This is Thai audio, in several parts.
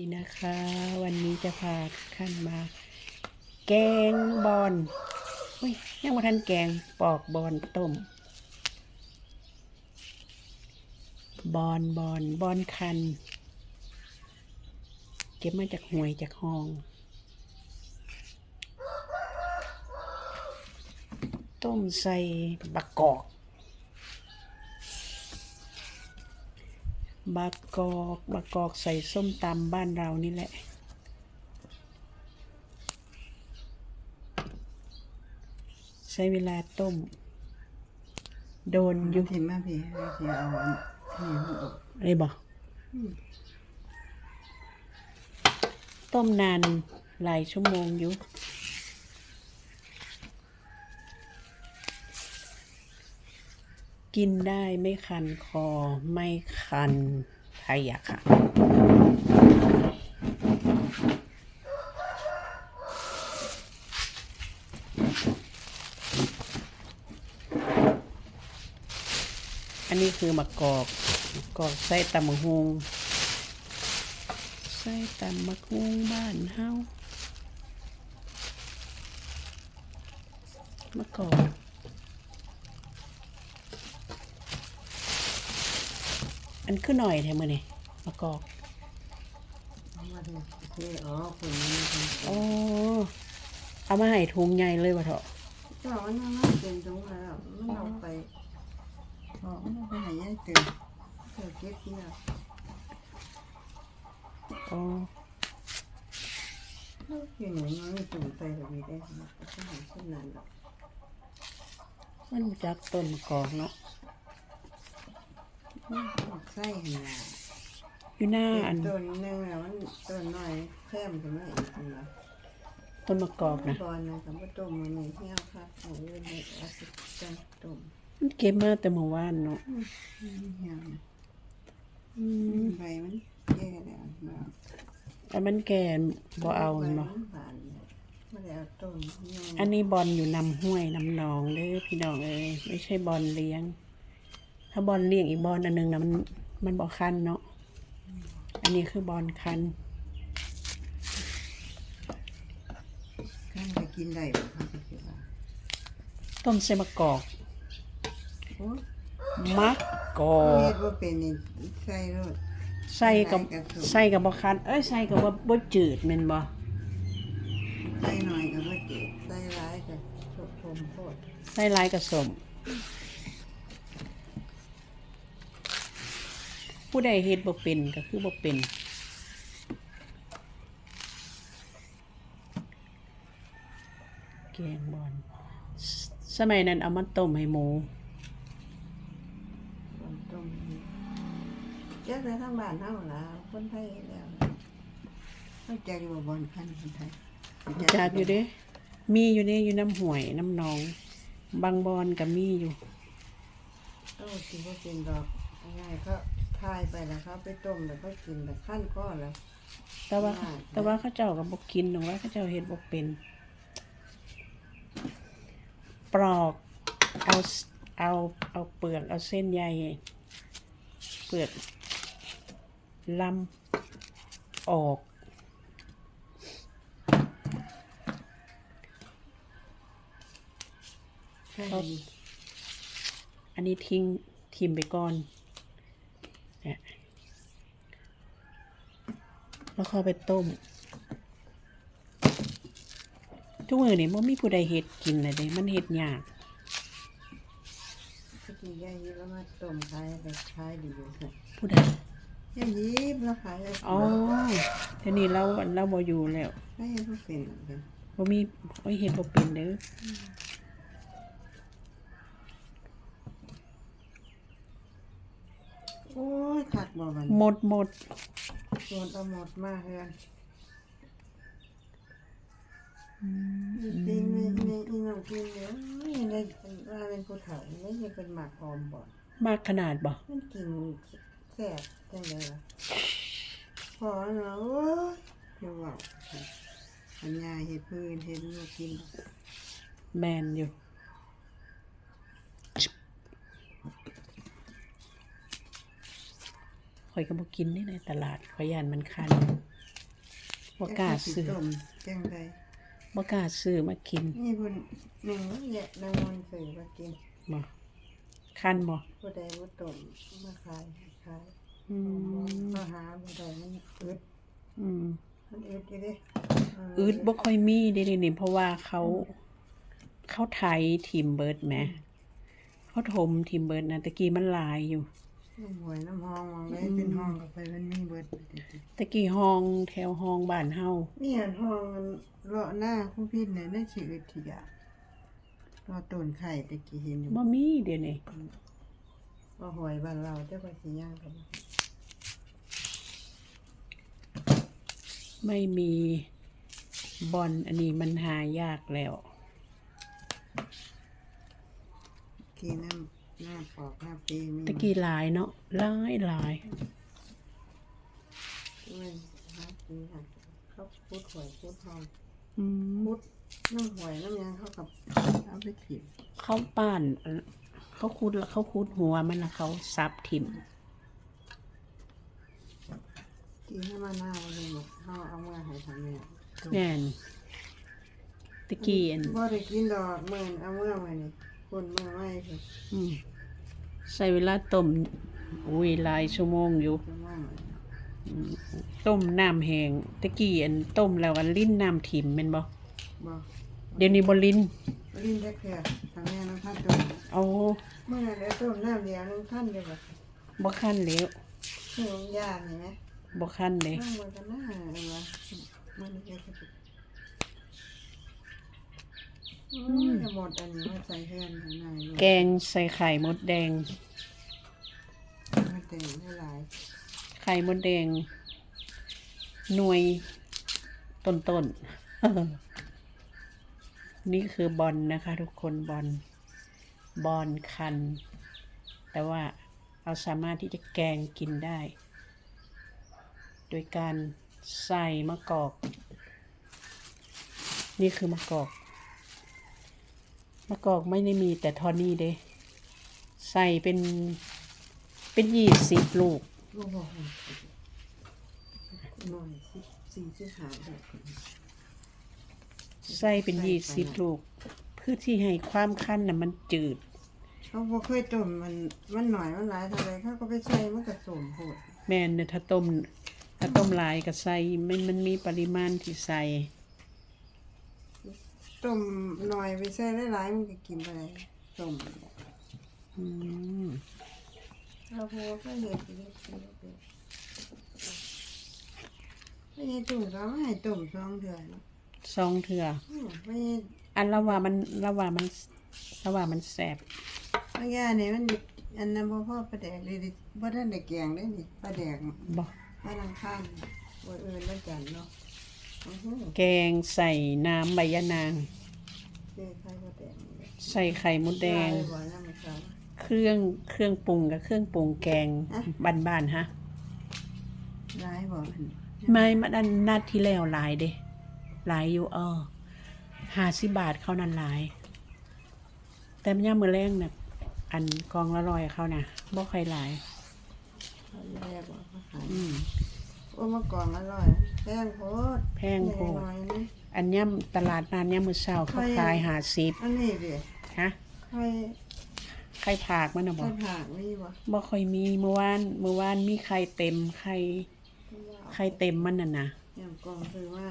นี่นะคะวันนี้จะพาขั้นมา แกงบอนอุ้ยยังมาทันแกงปอกบอนต้ม บอนบอนบอนคัน เก็บมาจากหวยจากห้อง ต้มใส่บักกอก บักกอกบักกอกใส่ส้มตำบ้านเรานี่แหละ ใช้เวลาต้ม โดนอยุยู่ทิมมาพี่ให้สิเอาอันที่มันอบอะไรบอกต้มนานหลายชั่วโมงอยู่ กินได้ไม่คันคอไม่คันไทยอะค่ะ อันนี้คือมะกอกมะกอกใส่ตำมะฮุงใส่ตำมะฮุงบ้านเฮามะกอก อันขึ้นหน่อยแถมมือนี่มะกอกเอามาดูที่อ๋อคนนี้มันโอ้เอามาให้ทุงใหญ่เลยวะเถอะเจ้ามันน่าเป็นตรงแล้วมันเอาไปอ๋อมันเอาไปไหนยังเกิดเกิดเก็บที่อะโอ้ที่หนูมันไม่จุ่มใส่แบบนี้ได้นะก็ต้องเห็นเช่นนั้นหรอกมันรู้จักต้นมะกอกเนาะ ใส่หันหน้าอยู่หน้าอันต้นหนึงแล้วมันต้นน้อยแค่มกันมาอีกนะต้นมะกอกนะตอนนะกับว่าต้มมันมีเที่ยวค่ะเอาเงินไปเอาสิจังต้มมันเก็บมาแต่เมื่อวานเนาะเหี่ยวนะอืมใบมันแก่แล้วมาแต่มันแก่บ่เอาใบเนาะมันบานไม่ได้เอาต้นยังอันนี้บอลอยู่นำห้วยนำหนองเด้อพี่น้องเอ้ยไม่ใช่บอลเลี้ยง ถ้าบอลเลี้ยงอีกบอลอันหนึงนะมัน มันบ่คันเนาะ อันนี้คือบอลคันข้างจะกินได้บ่ครับพี่ว่าต้มใส่มะกอกโอ้มะกอเฮ็กดว่าเป็นนี่ใส่รถใส่กับใส่กับใส่กับบ่คันเอ้ยใส่กับบ่บ่จืดแม่นบ่ใส่หน่อยก็บ่เจ็บใส่หลายก็ชดชมโพดใส่หลายกับสม ผู้ใดเฮ็ดบ่เป็นก็คือบ่เป็น แกงบอลสสมัยนั้นเอามาต้มให้หมูต้มต้มเจ้าแต่ทางบ้านเฮาล่ะคนไทยแล้วเข้าใจว่าบอลพันธุ์คนไทยจากอยู่เด้ มีอยู่เด้อยู่น้ำห่วยน้ำหนอง บางบอนก็มีอยู่ โอ้สิบ่เป็นดอกง่ายๆก็ ทายไปแล้วเขาไปต้มแล้วก็กินแล้วขั้นก้อนแล้ว แต่ว่าอ่าแต่ว่าเขาเจ้าก็บ่กินหรอกว่าเขาเจ้าเฮ็ดบ่เป็น ปลอกเอาสเอาเอาเปลือกเอาเส้นใยเปลือกลำออกใช่ครับอันนี้ทิ้งทิมไปก่อนเนี่ย แล้วเข้าไปต้ม ทุกมือนี่มันมีผู้ใดเฮ็ดกินเลยเด้มันเฮ็ดยากก็กินยายีแล้วมาต้มขายไปขายดีอยู่ค่ะผู้ใดยายีแล้วขายได้อ๋อทีนี้เราเราบ่อยู่แล้วได้ก็เป็นเหมือนกันบ่มีบ่เฮ็ดบ่เป็นเด้อ โอ้ยขัดบ่มันหมดหมดโดนเอาหมดมากเลยจริงในในอีน้องกินเนี่ยในว่าเป็นผู้เฒ่าไม่ใช่เป็นหมากหอมบ่มากขนาดบ่มันกินแซ่บจังเลยล่ะพอเนาะโอ้ยเดี๋ยวว่าอันยาเห็ดพื้นเห็ดลูกกิน แมนอยู่ ข่อยก็บ่กินนี่ในตลาดข่อยย่านมันคันบ่กล้าสิซื้อต้มจังไดบ่กล้าซื้อมากิน นี่เพิ่นหนึ่งมันแยะนางมันซื้อมากินบ่คันบ่ผู้ใดบ่ต้มมาขายขายอืมก็หาบ่ได้มันอึดอืมมันอึดอยู่เด้อืดบ่ค่อยมีเด้นี่เพราะว่าเขาเขาไถทีมเบิร์ดแหมเขาถมทีมเบิร์ดนะตะกี้มันหลายอยู่ น้ำหวยน้ำหองมองเลยเป็นห้องกับไปมันมีเบิดตะกี้ห้องแถวห้องบ้านเฮามีอันห้องมันเลาะหน้าคู่พิษเนี่ยได้สิอึดทีอะรอต้นไข่ตะกี้เห็นอยู่บ่มีเดี๋ยวนี้บ่หวยบ้านเราเจ้าก็สิย่างกันไม่มีบอลอันนี้มันหายากแล้วกีน้ำ หน้าปอกหน้าปีมีตะกี้หลายเนาะหลายหลายด้วยหน้าปีค่ะเขาพูดหวยพูดทองอืมพูดน้ำหวยน้ำหยังเขากับเอาไปขีดเขาป้านเขาคูดแล้วเขาคูดหัวมันแล้วเขาซับทิมกีให้มาหน้าวันนี้หมดเขาเอามาให้ทำเนี่ยแน่นตะกี้อัน บ่ได้กินดอกเมื่อนเอาเมื่อไว้นี่ คนเมื่อไว้คืออืมใส่เวลาต้มอุ้ยหลายชั่วโมงอยู่ จะว่างไว้ต้มน้ำแห้งตะกี้อันต้มแล้วอันลิ้นน้ำถิ่มแม่นบ่บ่เดี๋ยวนี้บ่ลิ้นลิ้นได้แค่ทำแม่น้ำพันต้มเอาเมื่อนั้นได้ต้มน้ำเดียวนึงพันเดียวแบบบ่คันแล้วเครื่องยาเห็นไหมบ่คันเลยนั่งบนกันหน้าเออวะมันจะ จะโอ้ยจะหมดอันนี้มาใส่เฮือนข้างในลูกแกงใส่ไข่มดแดง มาแต่งให้หลายไข่มดแดง หน่วยต้นต้นๆนี่คือบอลนะคะ ทุกคนบอลบอลคัน แต่ว่าเราสามารถที่จะแกงกินได้ โดยการใส่มะกอก นี่คือมะกอก มะกอกไม่ได้มีแต่เทอนี้เด้ใส่เป็นเป็นยี่สิบลูกลูกบอกให้หน่อยสิสี่สิบห้าเด็กใส่เป็นยี่สิบลูก เพื่อที่ให้ความคั้นน่ะมันจืด เขาบ่เคยต้มมันมันหน่อยมันหลายเท่าไรเขาก็ไปใส่มันก็สมโหดแม่นเนี่ยถ้าต้มถ้าต้มหลายก็ใส่มันมันมีปริมาณที่ใส่ ต้มหน่อยไปใส่หลายๆมันก็กินไปเลยต้มอืมเราพอก็เห็ดไปเลยไม่ใช่ตุ่มก็ไม่ให้ตุ่มสองเดือนซองเถื่อไม่ใช่อันละว่ามันละว่ามันละว่ามันแสบบางอย่างเนี่ยมันดิอันนั้นบ่พ่อประแดกเลยดิบ่ทันได้แกงได้นี่ประแดกบ่มานังข้างบ่เอื่นแล้วจันเนาะ อื้อหือแกงใส่น้ำใบยะนางเด้ใส่ประแดกนี่แหละใส่ไข่มดแดง ลายบ่น้ำมันครับเครื่องเครื่องปรุงกับเครื่องปรุงแกงอะบ้านๆฮะ ลายบ่ไม่มาดันนัดที่แล้วหลายเด้หลายอยู่เออห้าสิบบาทเขานั่นหลาย แต่มันย่ามมือแรงเนี่ยอันกองละร้อยเขาน่ะบ่ค่อยหลายเขาแย่บ่เขาขายอืม โอ้มะกองอร่อยแพงโพดแพงโพดใหญ่หน่อยนะ อันย่ำตลาดนานย่ำมือเช้าเขาใครขายหาสิบอันนี้ดิฮะใครไข่ผากมันนะบใครอกผ่านมีบ่บ่ค่อยมีเมื่อวานเมื่อวานมีไข่เต็มไข่ไข่เต็มมันน่ะนะอย่างกองคือว่า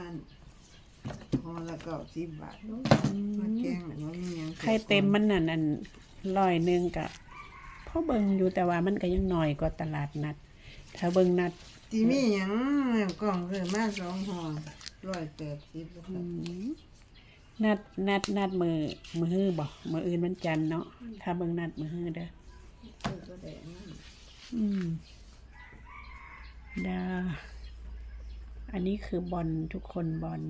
ห่อละเก้าสิบบาทลูกอืมามแกงอันว่ามีหยังไข่เต็มมันน่ะนั่นร้อยหนึ่งกะพ่อเบิ่งอยู่แต่ว่ามันก็ยังน้อยกว่าตลาดนัด ถ้าเบิ่งนัด ที่มีหยังกล่องคือมาสองห่อร้อยแปดสิบอืมนัดนัดนัดมือมือฮื้อบ่มืออื่นมันจันทร์เนาะถ้าเบิ่งนัดมือฮื้อเด้อคือก็แดงนั่นอืมดาอันนี้คือบอลทุกคนบอล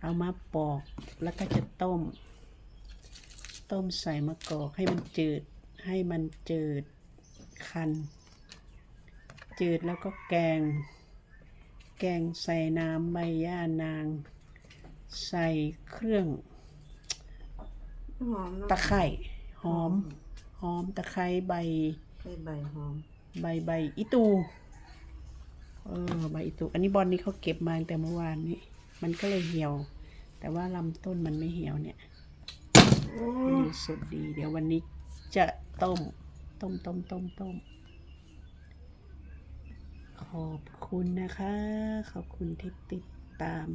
เอามาปอกแล้วก็จะต้ม ต้มใส่มะกอกให้มันจืด ให้มันจืด คัน จืดแล้วก็แกง แกงใส่น้ำใบย่านาง ใส่เครื่องอตะไคร่หอม หอมตะไคร่ใบใบหอม ใบใบอิตู เออใบอิตู อันนี้บอลนี้เขาเก็บมาแต่เมื่อวานนี้ มันก็เลยเหี่ยว แต่ว่าลำต้นมันไม่เหี่ยวเนี่ยอ้ อืสุดดี เดี๋ยววันนี้จะต้ม ต้มต้มต้มต้มขอบคุณนะคะ ขอบคุณที่ติดตาม